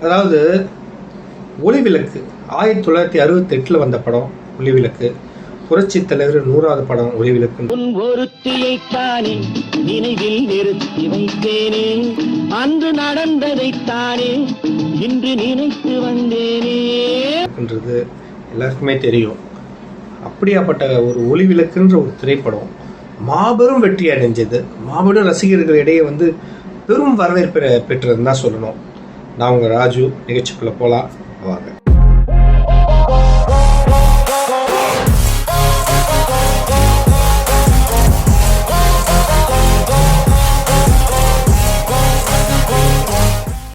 அதாவது ஒளிவிளக்கு. ஆயிரத்தி தொள்ளாயிரத்தி அறுபத்தி எட்டில் வந்த படம் ஒளிவிளக்கு. புரட்சி தலைவர் நூறாவது படம் ஒளிவிளக்கு. உன் ஒருத்தியைத்தானே நினைவில் நிறுத்தி வைத்தேனே. அன்று நடந்ததைத்தானே இன்று நினைத்து வந்தேனே. ன்றது எல்லாருக்குமே தெரியும். அப்படியாப்பட்ட ஒரு ஒளிவிளக்குன்ற ஒரு திரைப்படம் மாபெரும் வெற்றி அடைஞ்சது. மாபெரும் ரசிகர்கள் இடையே வந்து பெரும் வரவேற்பை பெற்றதுன்னு தான் சொல்லணும். நான் உங்கள் ராஜு நிகழ்ச்சிக்குள்ளே போகலாம் வாங்க.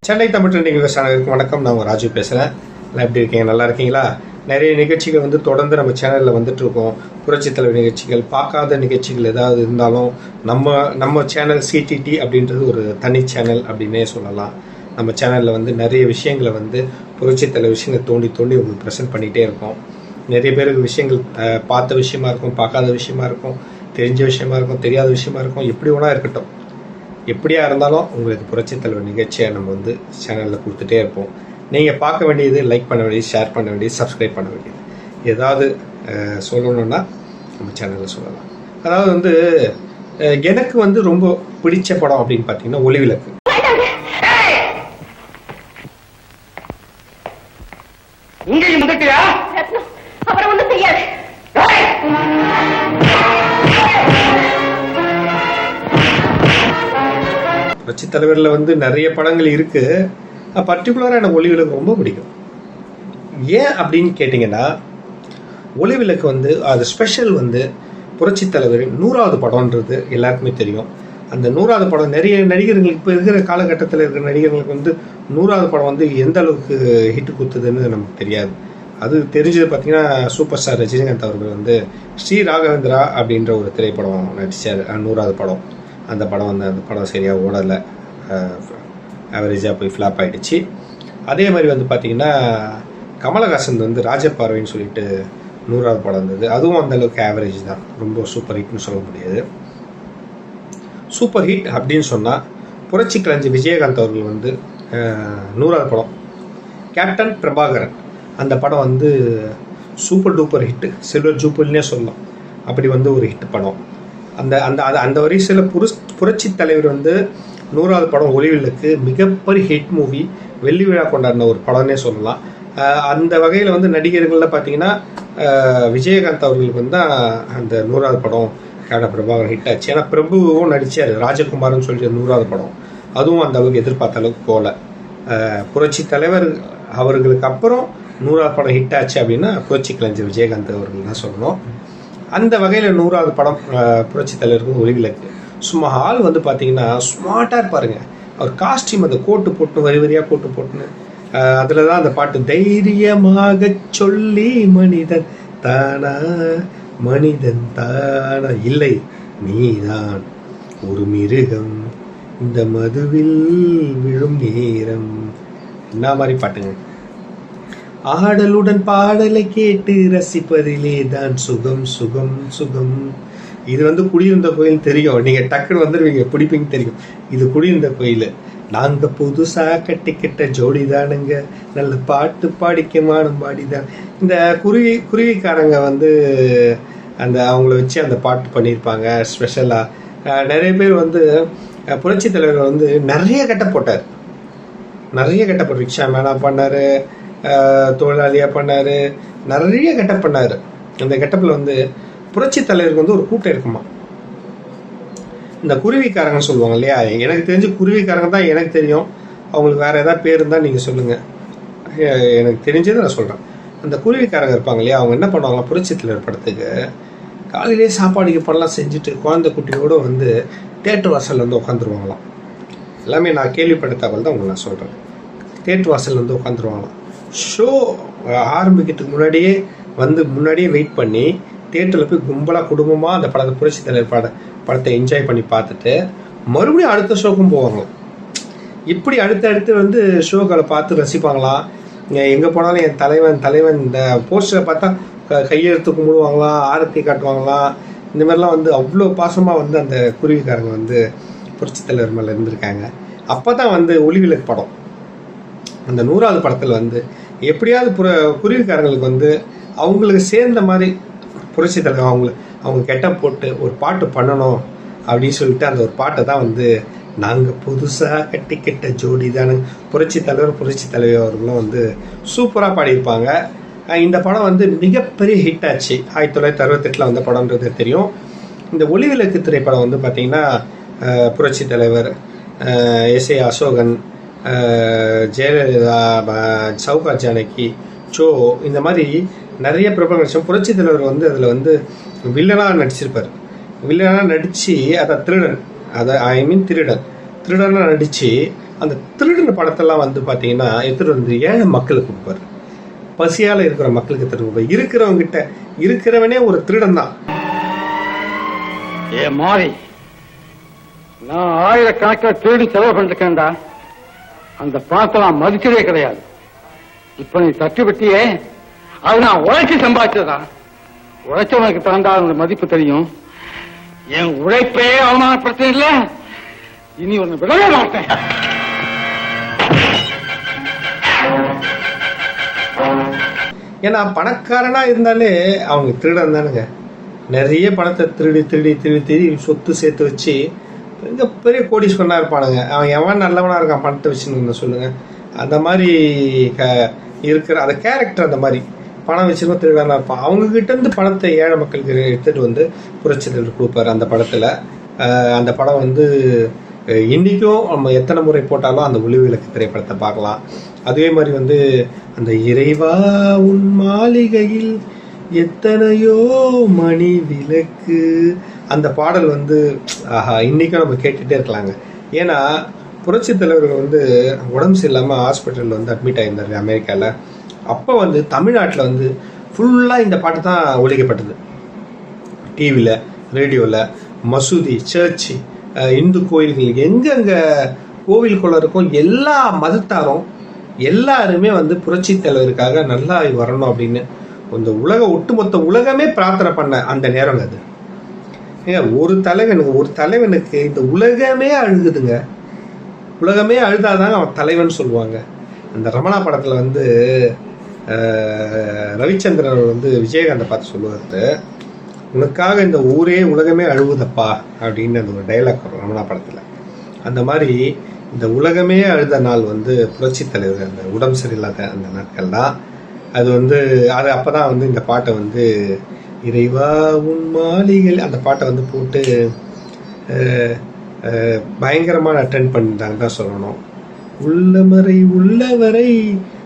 சென்னை தமிழ் ட்ரெண்டிங் சேனலுக்கு வணக்கம். நான் உங்கள் ராஜு பேசுகிறேன் எல்லாம் எப்படி இருக்கீங்க? நல்லா இருக்கீங்களா? நிறைய நிகழ்ச்சிகள் வந்து தொடர்ந்து நம்ம சேனலில் வந்துட்டு இருக்கோம். புரட்சி தலைவர் நிகழ்ச்சிகள் பார்க்காத நிகழ்ச்சிகள் ஏதாவது இருந்தாலும் நம்ம நம்ம சேனல் சிடிடி அப்படின்றது ஒரு தனி சேனல் அப்படின்னே சொல்லலாம். நம்ம சேனலில் வந்து நிறைய விஷயங்களை வந்து புரட்சி தலை விஷயங்களை தோண்டி தோண்டி உங்களுக்கு ப்ரெசென்ட் பண்ணிகிட்டே இருக்கோம். நிறைய பேருக்கு விஷயங்கள் பார்த்த விஷயமா இருக்கும் பார்க்காத விஷயமா இருக்கும் தெரிஞ்ச விஷயமா இருக்கும் தெரியாத விஷயமா இருக்கும் எப்படி வேணா இருக்கட்டும். எப்படியா இருந்தாலும் உங்களுக்கு புரட்சி தலைவர் நிகழ்ச்சியை நம்ம வந்து சேனலில் கொடுத்துட்டே இருப்போம். நீங்கள் பார்க்க வேண்டியது லைக் பண்ண வேண்டியது ஷேர் பண்ண வேண்டியது சப்ஸ்கிரைப் பண்ண வேண்டியது. ஏதாவது சொல்லணும்னா நம்ம சேனலில் சொல்லலாம். அதாவது வந்து எனக்கு வந்து ரொம்ப பிடிச்ச படம் அப்படின்னு பார்த்தீங்கன்னா ஒளிவிளக்கு. தலைவரில் வந்து நிறைய படங்கள் இருக்குது பர்டிகுலராக எனக்கு ஒளிவிளக்கு ரொம்ப பிடிக்கும். ஏன் அப்படின்னு கேட்டிங்கன்னா ஒளிவிளக்கு வந்து அது ஸ்பெஷல் வந்து புரட்சி தலைவர் நூறாவது படம்ன்றது எல்லாருக்குமே தெரியும். அந்த நூறாவது படம் நிறைய நடிகர்கள் இப்போ இருக்கிற காலகட்டத்தில் இருக்கிற நடிகர்களுக்கு வந்து நூறாவது படம் வந்து எந்த அளவுக்கு ஹிட் கொடுத்ததுன்னு நமக்கு தெரியாது. அது தெரிஞ்சது பார்த்தீங்கன்னா சூப்பர் ஸ்டார் ரஜினிகாந்த் அவர்கள் வந்து ஸ்ரீ ராகவேந்திரா அப்படின்ற ஒரு திரைப்படம் நடித்தார் நூறாவது படம். அந்த படம் வந்து அந்த படம் சரியாக ஓடலை. ஆவரேஜாக போய் ஃப்ளாப் ஆகிடுச்சு அதே மாதிரி வந்து பார்த்தீங்கன்னா கமலஹாசன் வந்து ராஜபார்வைன்னு சொல்லிட்டு நூறாவது படம் இருந்தது அதுவும் அந்தளவுக்கு ஆவரேஜ் தான். ரொம்ப சூப்பர் ஹிட்னு சொல்ல முடியாது. சூப்பர் ஹிட் அப்படின்னு சொன்னால் புரட்சி கலைஞர் விஜயகாந்த் அவர்கள் வந்து நூறாவது படம். கேப்டன் பிரபாகரன் அந்த படம் வந்து சூப்பர் டூப்பர் ஹிட்டு சில்வர் ஜூப்பிள்னே சொல்லலாம். அப்படி வந்து ஒரு ஹிட் படம். அந்த அந்த அது அந்த வரிசையில் புரு புரட்சி தலைவர் வந்து நூறாவது படம் ஒளிவிளக்கு மிகப்பெரிய ஹிட் மூவி வெள்ளி விழா கொண்டாடின ஒரு படம்னே சொல்லலாம். அந்த வகையில் வந்து நடிகர்களில் பார்த்தீங்கன்னா விஜயகாந்த் அவர்களுக்கு வந்து தான் அந்த நூறாவது படம் கேட பிரபாகரன் ஹிட் ஆச்சு. ஏன்னா பிரபுவும் நடித்தார் ராஜகுமார்னு சொல்லிட்டு நூறாவது படம். அதுவும் அந்த அளவுக்கு எதிர்பார்த்த அளவுக்கு போகல. புரட்சி தலைவர் அவர்களுக்கு அப்புறம் நூறாவது படம் ஹிட் ஆச்சு அப்படின்னா புரட்சி கலைஞர் விஜயகாந்த் அவர்கள் தான் சொல்லணும். அந்த வகையில் நூறாவது படம் புரட்சி தலைவருக்கு ஒளிவிலக்கு சும்மா ஆள் வந்து பார்த்தீங்கன்னா ஸ்மார்ட்டாக இருப்பாருங்க. அவர் காஸ்டியூம் அந்த கோட்டு போட்டு வரி வரியாக கோட்டு போட்டுன்னு அதில் தான் அந்த பாட்டு தைரியமாக சொல்லி மனிதன் தானா மனிதன் தானா. இல்லை நீதான் ஒரு மிருகம் இந்த மதுவில் விழும் நேரம். என்ன மாதிரி பாட்டுங்க. ஆடலுடன் பாடலை கேட்டு ரசிப்பதிலே தான் சுகம் சுகம் சுகம். இது வந்து குடியிருந்த கோயில் தெரியும். நீங்க டக்குன்னு வந்துருவீங்க பிடிப்பீங்க தெரியும். இது குடியிருந்த கோயில். நாங்க புதுசா கட்டிக்கிட்ட ஜோடி தானுங்க. நல்ல பாட்டு பாடிக்கமானும் பாடிதான். இந்த குருவி குருவிக்காரங்க வந்து அந்த அவங்கள வச்சு அந்த பாட்டு பண்ணியிருப்பாங்க ஸ்பெஷலாக நிறைய பேர் வந்து புரட்சி தலைவர் வந்து நிறைய கட்ட போட்டார். நிறைய கெட்டப் ரிக்ஷா மேனா பண்ணார் தொழிலாளியாக பண்ணார். நிறைய கட்ட பண்ணார். அந்த கெட்டப்பில் வந்து புரட்சி தலைவருக்கு வந்து ஒரு கூட்டம் இருக்குமா? இந்த குருவிக்காரங்கன்னு சொல்லுவாங்க இல்லையா? எனக்கு தெரிஞ்சு குருவிக்காரங்க தான் எனக்கு தெரியும். அவங்களுக்கு வேறு ஏதாவது பேர் இருந்தால் நீங்கள் சொல்லுங்கள் எனக்கு தெரிஞ்சதை நான் சொல்கிறேன் அந்த குருவிக்காரங்க இருப்பாங்க இல்லையா? அவங்க என்ன பண்ணுவாங்க? புரட்சி தலைவர் படத்துக்கு காலையிலேயே சாப்பாடு கீப்பாடெல்லாம் செஞ்சுட்டு குழந்தை குட்டியோட வந்து தேட்டர் வாசல்ல வந்து உட்காந்துருவாங்களாம் எல்லாமே நான் கேள்விப்பட்ட தகவல் தான் உங்களுக்கு நான் சொல்கிறேன் தேட்டர் வாசல்ல வந்து உட்காந்துருவாங்களாம் ஷோ ஆரம்பிக்கிறதுக்கு முன்னாடியே வந்து முன்னாடியே வெயிட் பண்ணி தேட்டரில் போய் கும்பலாக குடும்பமாக அந்த படத்தை புரட்சி தலைவர் பட படத்தை என்ஜாய் பண்ணி பார்த்துட்டு மறுபடியும் அடுத்த ஷோக்கும் போவாங்க. இப்படி அடுத்து அடுத்து வந்து ஷோக்களை பார்த்து ரசிப்பாங்களாம் எங்கே போனாலும் என் தலைவன் தலைவன் இந்த போஸ்டரை பார்த்தா க- கையெழுத்து கும்பிடுவாங்களாம் ஆரத்தி காட்டுவாங்களாம் இந்த மாதிரிலாம் வந்து அவ்வளோ பாசமாக வந்து அந்த குருவிக்காரங்க வந்து புரட்சி தலைவர் மேலே இருந்திருக்காங்க. அப்போ தான் வந்து ஒளிவிளக்கு படம். அந்த நூறாவது படத்தில் வந்து எப்படியாவது புற குருவிக்காரங்களுக்கு வந்து அவங்களுக்கு சேர்ந்த மாதிரி புரட்சி தலைவர் அவங்க அவங்க கெட்ட போட்டு ஒரு பாட்டு பண்ணணும் அப்படின்னு சொல்லிட்டு அந்த ஒரு பாட்டை தான் வந்து நாங்கள் புதுசாக கட்டிக்கிட்ட ஜோடி தானே. புரட்சி தலைவர் புரட்சி தலைவர் அவர்களும் வந்து சூப்பராக பாடியிருப்பாங்க. இந்த படம் வந்து மிகப்பெரிய ஹிட் ஆச்சு. ஆயிரத்தி தொள்ளாயிரத்தி அறுபத்தெட்டில் வந்த படம்ன்றது தெரியும். இந்த ஒளிவிலக்கு திரைப்படம் வந்து பார்த்திங்கன்னா புரட்சி தலைவர் எஸ் ஏ அசோகன் ஜெயலலிதா சவுகா சௌகார் ஜானகி சோ இந்த மாதிரி நிறைய பிரபல நடிச்சோம் புரட்சி தலைவர் வந்து அதில் வந்து வில்லனாக நடிச்சிருப்பார். வில்லனாக நடித்து அதை திருடன் அதை ஐ மீன் திருடன். திருடனாக நடித்து அந்த திருடன் படத்தெல்லாம் வந்து பார்த்தீங்கன்னா எடுத்துகிட்டு வந்து ஏழை மக்களுக்கு கொடுப்பாரு. பசியால் இருக்கிற மக்களுக்கு திரும்ப இருக்கிறவங்கிட்ட இருக்கிறவனே ஒரு திருடன் தான். ஏ மாறி நான் ஆயிரக்கணக்கில் திருடி செலவு பண்ணிருக்கேன்டா. அந்த பணத்தை நான் மதிக்கவே கிடையாது. இப்ப நீ தட்டு அது நான் உழைச்சி சம்பாதிச்சதுதான் உழைச்சவனுக்கு தகுந்தா அந்த மதிப்பு தெரியும். என் உழைப்பே அவமானப்படுத்த இல்ல இனி ஒன்னு விடவே மாட்டேன். ஏன்னா பணக்காரனா இருந்தாலே அவங்க திருடன் தானுங்க. நிறைய பணத்தை திருடி திருடி திருடி திருடி சொத்து சேர்த்து வச்சு மிக பெரிய கோடீஸ்வரனா இருப்பானுங்க. அவன் எவன் நல்லவனா இருக்கான்? பணத்தை வச்சுன்னு சொல்லுங்க. அந்த மாதிரி க இருக்கிற அந்த கேரக்டர் அந்த மாதிரி. பணம் வச்சிருக்கோம் திருடனா இருப்பான் அவங்க கிட்ட இருந்து பணத்தை ஏழை மக்களுக்கு எடுத்துட்டு வந்து புரட்சித்தலைவர் கொடுப்பாரு அந்த படத்துல. அந்த படம் வந்து இன்னைக்கும் நம்ம எத்தனை முறை போட்டாலும் அந்த ஒளி விளக்கு திரைப்படத்தை பார்க்கலாம். அதே மாதிரி வந்து அந்த இறைவா உன் மாளிகையில் எத்தனையோ மணி விளக்கு. அந்த பாடல் வந்து ஆஹா இன்னைக்கும் நம்ம கேட்டுட்டே இருக்கலாங்க. ஏன்னா புரட்சி தலைவர்கள் வந்து உடம்பு சரியில்லாமல் ஹாஸ்பிட்டலில் வந்து அட்மிட் ஆயிருந்தாரு அமெரிக்காவில் அப்போ வந்து தமிழ்நாட்டில் வந்து ஃபுல்லாக இந்த பாட்டு தான் ஒழிக்கப்பட்டது டிவியில் ரேடியோவில் மசூதி சர்ச்சு இந்து கோயில்கள் எங்கெங்கே கோவிலுக்குள்ள இருக்கும் எல்லா மதத்தாரும் எல்லாருமே வந்து புரட்சி தலைவருக்காக நல்லா வரணும் அப்படின்னு இந்த உலக ஒட்டுமொத்த உலகமே பிரார்த்தனை பண்ண அந்த நேரம் அது. ஏங்க ஒரு தலைவனுக்கு ஒரு தலைவனுக்கு இந்த உலகமே அழுகுதுங்க. உலகமே அழுதாதாங்க அவன் தலைவன் சொல்லுவாங்க. அந்த ரமணா படத்தில் வந்து ரவிச்சந்திரன் அவர் வந்து விஜயகாந்தை பார்த்து சொல்லுவார் உனக்காக இந்த ஊரே உலகமே அழுவுதப்பா அப்படின்னு அந்த ஒரு டைலாக் வரும் ரமணா படத்தில். அந்த மாதிரி இந்த உலகமே அழுத நாள் வந்து புரட்சி தலைவர் அந்த உடம்பு சரியில்லாத அந்த நாட்கள் தான். அது வந்து அது அப்போ தான் வந்து இந்த பாட்டை வந்து இறைவா உன் மாளிகையில் அந்த பாட்டை வந்து போட்டு பயங்கரமாக பயங்கரமான அட்டென்ட் பண்ணிட்டாங்க தான் சொல்லணும். உள்ளமறை உள்ளவரை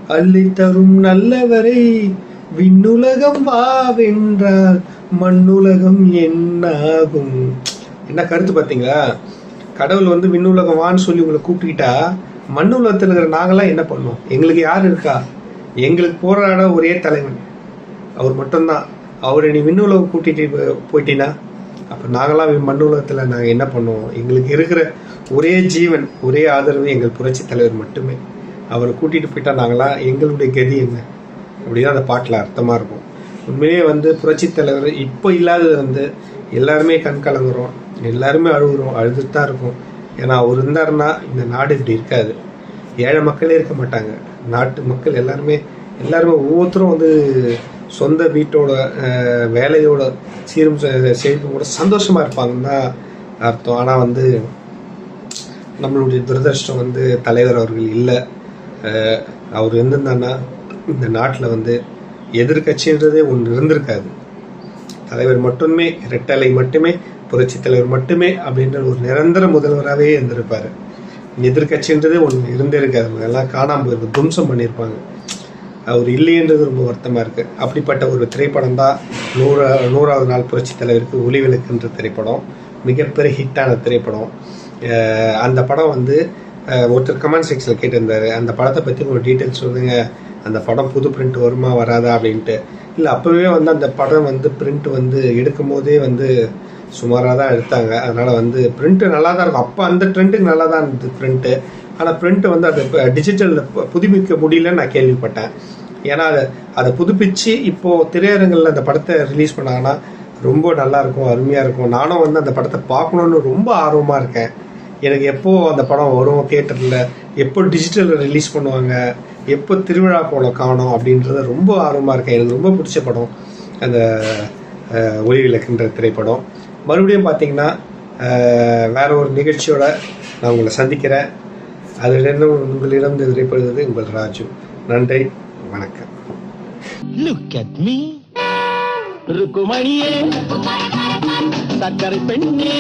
அள்ளி தரும் நல்லவரை விண்ணுலகம் வாவென்றால் மண்ணுலகம் என்னாகும்? என்ன கருத்து பார்த்தீங்களா? கடவுள் வந்து விண்ணுலகம் வான்னு சொல்லி உங்களை கூப்பிட்டுக்கிட்டா மண்ணுலகத்தில் இருக்கிற நாங்களாம் என்ன பண்ணோம் எங்களுக்கு யார் இருக்கா? எங்களுக்கு போராட ஒரே தலைவன். அவர் மட்டும்தான். அவரை நீ விண்ணுலகம் கூட்டிகிட்டு போயிட்டீங்கன்னா அப்போ நாங்களாம் மண்ணுலகத்தில் நாங்கள் என்ன பண்ணுவோம்? எங்களுக்கு இருக்கிற ஒரே ஜீவன் ஒரே ஆதரவு எங்கள் புரட்சி தலைவர் மட்டுமே. அவரை கூட்டிகிட்டு போயிட்டா நாங்களாம் எங்களுடைய கதி என்ன? அப்படின்னு அந்த பாட்டில் அர்த்தமாக இருக்கும். உண்மையிலேயே வந்து புரட்சி தலைவர் இப்போ இல்லாதது வந்து எல்லாருமே கண் கலங்குறோம் எல்லாருமே அழுகுறோம் அழுதுட்டு தான் இருக்கும். ஏன்னா அவர் இருந்தாருன்னா இந்த நாடு இப்படி இருக்காது. ஏழை மக்களே இருக்க மாட்டாங்க. நாட்டு மக்கள் எல்லாருமே எல்லாருமே ஒவ்வொருத்தரும் வந்து சொந்த வீட்டோட வேலையோட சீரும் செ- கூட சந்தோஷமா இருப்பாங்கன்னு தான் அர்த்தம். ஆனால் வந்து நம்மளுடைய துரதிருஷ்டம் வந்து தலைவர் அவர்கள் இல்லை. அவர் இருந்திருந்தான்னா இந்த நாட்டில் வந்து எதிர்க்கட்சின்றதே ஒன்று இருந்திருக்காது. தலைவர் மட்டுமே ரெட்டலை மட்டுமே புரட்சி தலைவர் மட்டுமே அப்படின்ற ஒரு நிரந்தர முதல்வராகவே இருந்திருப்பார். எதிர்க்கட்சின்றதே ஒன்று இருந்தே இருக்காது அவங்க எல்லாம் காணாமல் போயிருக்கு தும்சம் பண்ணியிருப்பாங்க. அவர் இல்லைன்றது ரொம்ப வருத்தமாக இருக்குது அப்படிப்பட்ட ஒரு திரைப்படம் தான் நூறா நூறாவது நாள் புரட்சி தலைவருக்கு ஒளி விளக்குன்ற திரைப்படம். மிகப்பெரிய ஹிட்டான திரைப்படம். அந்த படம் வந்து ஒருத்தர் கமெண்ட் செக்ஷனில் கேட்டிருந்தாரு. அந்த படத்தை பற்றி ஒரு டீட்டெயில்ஸ் சொல்லுங்க. அந்த படம் புது பிரிண்ட் வருமா வராதா அப்படின்ட்டு. இல்லை அப்போவே வந்து அந்த படம் வந்து பிரிண்ட் வந்து எடுக்கும் போதே வந்து சுமாராக தான் எடுத்தாங்க. அதனால் வந்து பிரிண்ட்டு நல்லா தான் இருக்கும். அப்போ அந்த ட்ரெண்டுக்கு நல்லா தான் இருந்தது பிரிண்ட்டு ஆனால் பிரிண்ட்டு வந்து அதை டிஜிட்டலில் புதுப்பிக்க முடியலன்னு நான் கேள்விப்பட்டேன். ஏன்னா அதை அதை புதுப்பிச்சு இப்போது திரையரங்கில் அந்த படத்தை ரிலீஸ் பண்ணாங்கன்னா ரொம்ப நல்லாயிருக்கும் அருமையாக இருக்கும். நானும் வந்து அந்த படத்தை பார்க்கணுன்னு ரொம்ப ஆர்வமாக இருக்கேன். எனக்கு எப்போ அந்த படம் வரும் தேட்டரில் எப்போ டிஜிட்டலில் ரிலீஸ் பண்ணுவாங்க எப்போ திருவிழா போல காணும் அப்படின்றத ரொம்ப ஆர்வமாக இருக்கேன். எனக்கு ரொம்ப பிடிச்ச படம் அந்த ஒளி விளக்குன்ற திரைப்படம். மறுபடியும் பார்த்தீங்கன்னா அஹ், வேற ஒரு நிகழ்ச்சியோட நான் உங்களை சந்திக்கிறேன். அதிலிருந்து உங்களிடம் விடைபெறுவது உங்கள் ராஜு. நன்றி வணக்கம். லுக் அட் மீ ருக்குமணியே. சக்கரை பெண்ணே.